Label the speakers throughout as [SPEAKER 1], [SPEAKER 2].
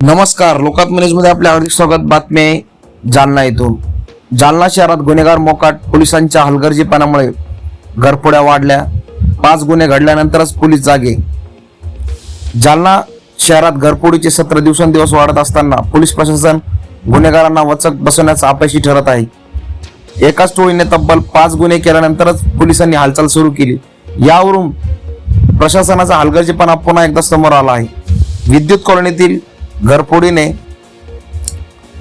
[SPEAKER 1] नमस्कार लोकात मध्ये आपले हार्दिक स्वागत. बातमी आहे जालना येथून जालना शहरात गुन्हेगार मोकाट पोलिसांच्या हलगर्जीपणामुळे घरफोड्या वाढल्या. पाच गुन्हे घडल्यानंतरच पोलीस जागे. जालना शहरात घरफोडीचे सत्र दिवसेंदिवस वाढत असताना पोलीस प्रशासन गुन्हेगारांना वचक बसवण्याचा अपयशी ठरत आहे. एकाच टोळीने तब्बल पाच गुन्हे केल्यानंतरच पोलिसांनी हालचाल सुरू केली. यावरून प्रशासनाचा हलगर्जीपणा पुन्हा एकदा समोर आला आहे. विद्युत कॉलनीतील घरफोडीने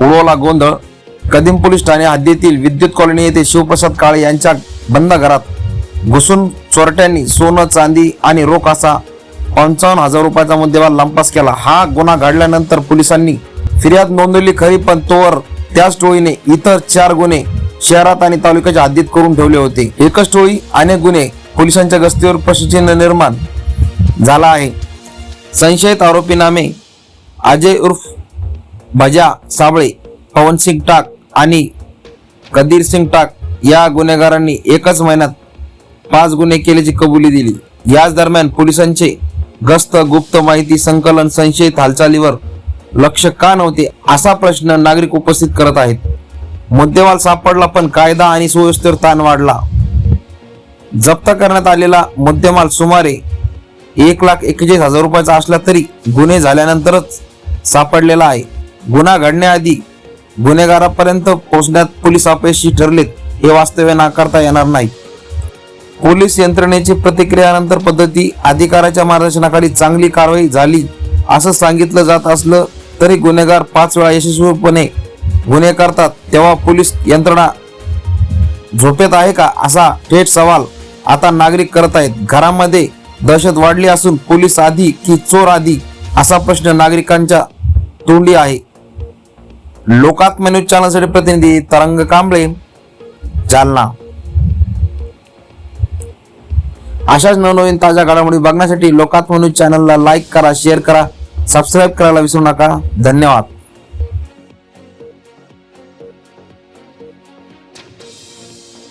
[SPEAKER 1] उडवला गोंधळ. कदीम पोलीस ठाणे हद्दीतील विद्युत कॉलनी येथे शिवप्रसाद काळे यांच्या बंद घरात घुसून चोरट्यांनी सोनं चांदी आणि रोख असा पंचावन्न हजार रुपयाचा मुद्देमाल लंपास केला. हा गुन्हा घडल्यानंतर पोलिसांनी फिर्याद नोंदवली खरी पण तोवर त्याच टोळीने इतर चार गुन्हे शहरात आणि तालुक्याच्या हद्दीत करून ठेवले होते. एकच टोळी अनेक गुन्हे पोलिसांच्या गस्तीवर प्रश्नचिन्ह निर्माण झाला आहे. संशयित आरोपी नामे अजय उर्फ भजा साबळे पवनसिंग टाक आणि कदीर सिंग टाक या गुन्हेगारांनी एकच महिन्यात पाच गुन्हे केल्याची कबुली दिली. याच दरम्यान पोलिसांचे गस्त गुप्त माहिती संकलन संशयित हालचालीवर लक्ष का नव्हते असा प्रश्न नागरिक उपस्थित करत आहेत. मुद्देवाल सापडला पण कायदा आणि सुव्यवस्थेवर ताण वाढला. जप्त करण्यात आलेला मुद्देमाल सुमारे एक लाख एक्केचाळीस हजार रुपयाचा असला तरी गुन्हे झाल्यानंतरच सापडलेला आहे. गुन्हा घडण्याआधी गुन्हेगारापर्यंत पोहोचण्यात पोलीस अपयशी ठरलेत हे वास्तव्य नाकारता येणार नाही. पोलीस यंत्रणेची प्रतिक्रियानंतर पद्धती अधिकाराच्या मार्गदर्शनाखाली चांगली कारवाई झाली असं सांगितलं जात असलं तरी गुन्हेगार पाच वेळा यशस्वीपणे गुन्हे करतात तेव्हा पोलीस यंत्रणा झोपेत आहे का असा थेट सवाल आता नागरिक करत आहेत. घरामध्ये दहशत वाढली असून पोलीस आधी की चोर आधी असा प्रश्न नागरिकांच्या तोंडी आहे. लोकात्म न्यूज चॅनलसाठी प्रतिनिधी तरंग कांबळे जालना. अशाच नवनवीन ताज्या घडामोडी बघण्यासाठी लोकात्म न्यूज चॅनलला लाईक करा शेअर करा सबस्क्राईब करायला विसरू नका. धन्यवाद.